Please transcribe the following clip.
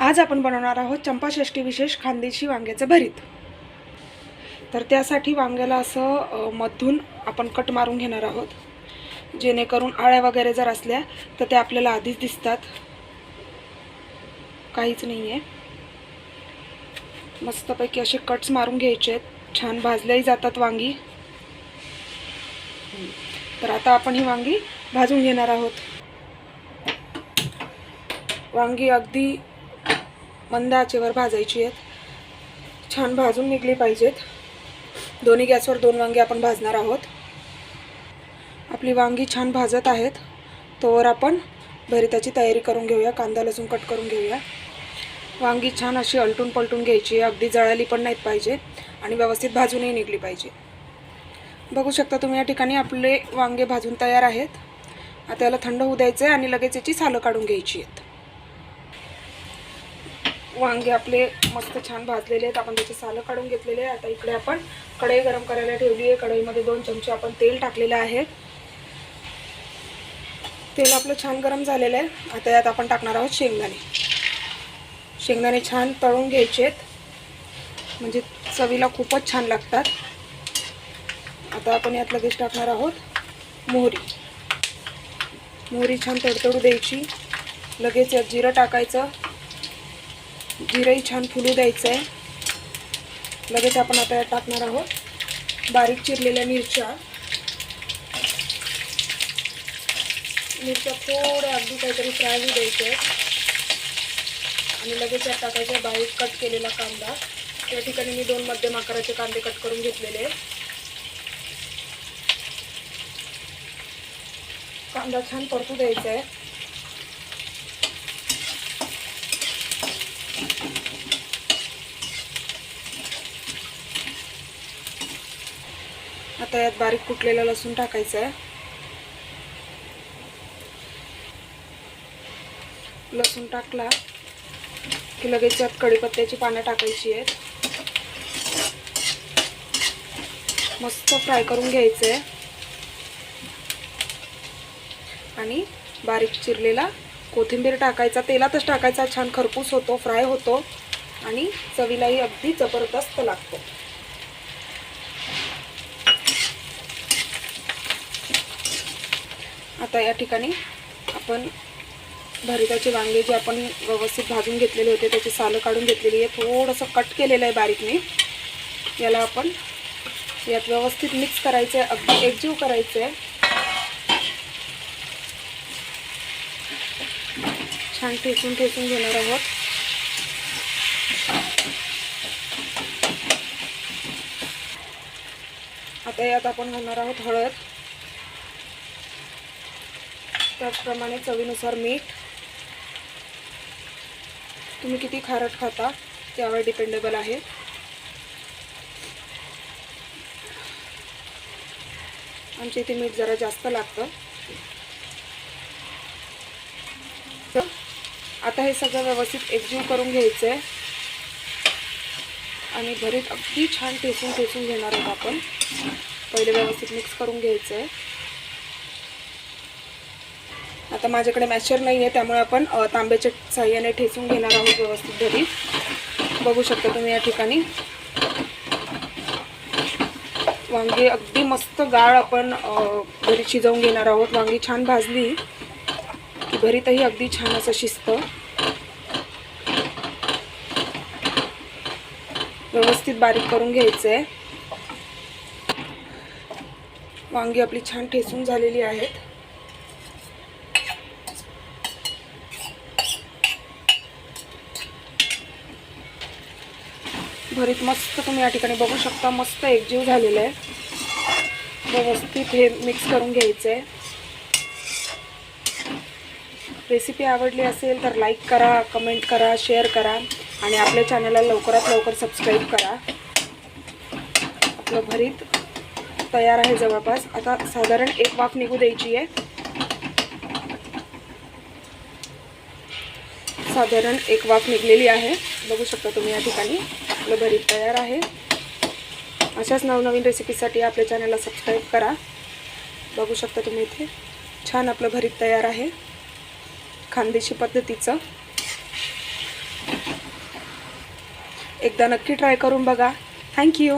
आज आपण बनवणार आहोत चंपाषष्ठी विशेष खांदेशी वांग्याचं भरीत. तर त्यासाठी वांग्याला असं मधून आपण कट मारून घेणार आहोत. जेणेकरून आळ्या वगैरे जर असल्या तर त्या आपल्याला आधीच दिसतात. काहीच नाही आहे मस्तपैकी असे कट्स मारून घ्यायचे आहेत. छान भाजल्याही जातात वांगी. तर आता आपण ही वांगी भाजून घेणार आहोत. वांगी अगदी मंद आचेवर भाजायची आहेत. छान भाजून निघली पाहिजेत. दोन्ही गॅसवर दोन वांगी आपण भाजणार आहोत. आपली वांगी छान भाजत आहेत. तोवर आपण भरिताची तयारी करून घेऊया. कांदा लसूण कट करून घेऊया. वांगी छान अशी अलटून पलटून घ्यायची. अगदी जळाली पण नाहीत पाहिजे आणि व्यवस्थित भाजूनही निघली पाहिजे. बघू शकता तुम्ही या ठिकाणी आपले वांगे भाजून तयार आहेत. आता याला थंड होऊ द्यायचं आहे आणि लगेच याची सालं काढून घ्यायची आहेत. वांगे आपले मस्त छान भाजलेले आहेत. आपण त्याचे सालं काढून घेतलेले आहे. आता इकडे आपण कढई गरम करायला ठेवली आहे. कढईमध्ये दोन चमचे आपण तेल टाकलेलं आहे. तेल आपलं छान गरम झालेलं आहे. आता यात आपण टाकणार आहोत शेंगदाणे. शेंगदाणे छान तळून घ्यायचे आहेत. म्हणजे चवीला खूपच छान लागतात. आता आपण यात लगेच टाकणार आहोत मोहरी. मोहरी छान तडतडू द्यायची. लगेच यात जिरं टाकायचं. जिरंही छान फुलू द्यायचं आहे लगेच आपण आता टाकणार आहोत. बारीक चिरलेल्या मिरच्या. मिरच्या थोड्या अगदी काहीतरी फ्राय होऊ आणि लगेच यात टाकायचा बारीक कट केलेला कांदा. या ठिकाणी मी दोन मध्यम आकाराचे कांदे कट करून घेतलेले. कांदा छान परतू द्यायचा आहे आता यात बारीक कुटलेला लसूण टाकायचा आहे. लसूण टाकला की लगेच यात कढीपत्त्याची पानं टाकायची आहेत. मस्त फ्राय करून घ्यायचं. आहे आणि बारीक चिरलेला कोथिंबीर टाकायचा. तेलातच टाकायचा. छान खरपूस होतो फ्राय होतो. आणि चवीलाही अगदी जबरदस्त लागतो. आता या ठिकाणी आपण भरिताचे वांगे जे आपण व्यवस्थित भाजून घेतलेले होते त्याची सालं काढून घेतलेली आहे. थोडंसं कट केलेलं आहे बारीकने. याला आपण यात व्यवस्थित मिक्स करायचं आहे अगदी एकजीव करायचं आहे छान ठेचून ठेचून घेणार आहोत. आता यात आपण घालणार आहोत हळद. त्याचप्रमाणे चवीनुसार मीठ. तुम्ही किती खारट खाता त्यावर डिपेंडेबल आहे. आमच्या इथे मीठ जरा जास्त लागतं. तर आता हे सगळं व्यवस्थित एकजीव करून घ्यायचं आहे आणि भरीत अगदी छान टेसून टेसून घेणार आहोत आपण. पहिले व्यवस्थित मिक्स करून घ्यायचं आहे आता माझ्याकडे मॅशर नाही आहे त्यामुळे आपण तांब्याच्या साह्याने ठेचून घेणार आहोत व्यवस्थित घरी. बघू शकता तुम्ही या ठिकाणी. वांगी अगदी मस्त गाळ आपण घरी शिजवून घेणार आहोत. वांगी छान भाजली की भरीतही अगदी छान असं शिजतं. व्यवस्थित बारीक करून घ्यायचं आहे वांगी आपली छान ठेचून झालेली आहेत. भरीत मस्त तुम्ही या ठिकाणी बघू शकता. मस्त एकजीव झालेलं आहे. व्यवस्थित हे मिक्स करून घ्यायचं आहे रेसिपी आवडली असेल तर लाईक करा कमेंट करा शेअर करा आणि आपल्या चॅनलला लवकरात लवकर सबस्क्राईब करा. आपलं भरीत तयार आहे जवळपास. आता साधारण एक वाफ निघू द्यायची आहे. साधारण एक वाफ निघलेली आहे. बघू शकता तुम्ही या ठिकाणी. आपलं भरीत तयार आहे. अशाच नवनवीन रेसिपीसाठी आपल्या चॅनलला सबस्क्राईब करा. बघू शकता तुम्ही इथे छान आपलं भरीत तयार आहे. खानदेशी पद्धतीचं. एकदा नक्की ट्राय करून बघा. थँक्यू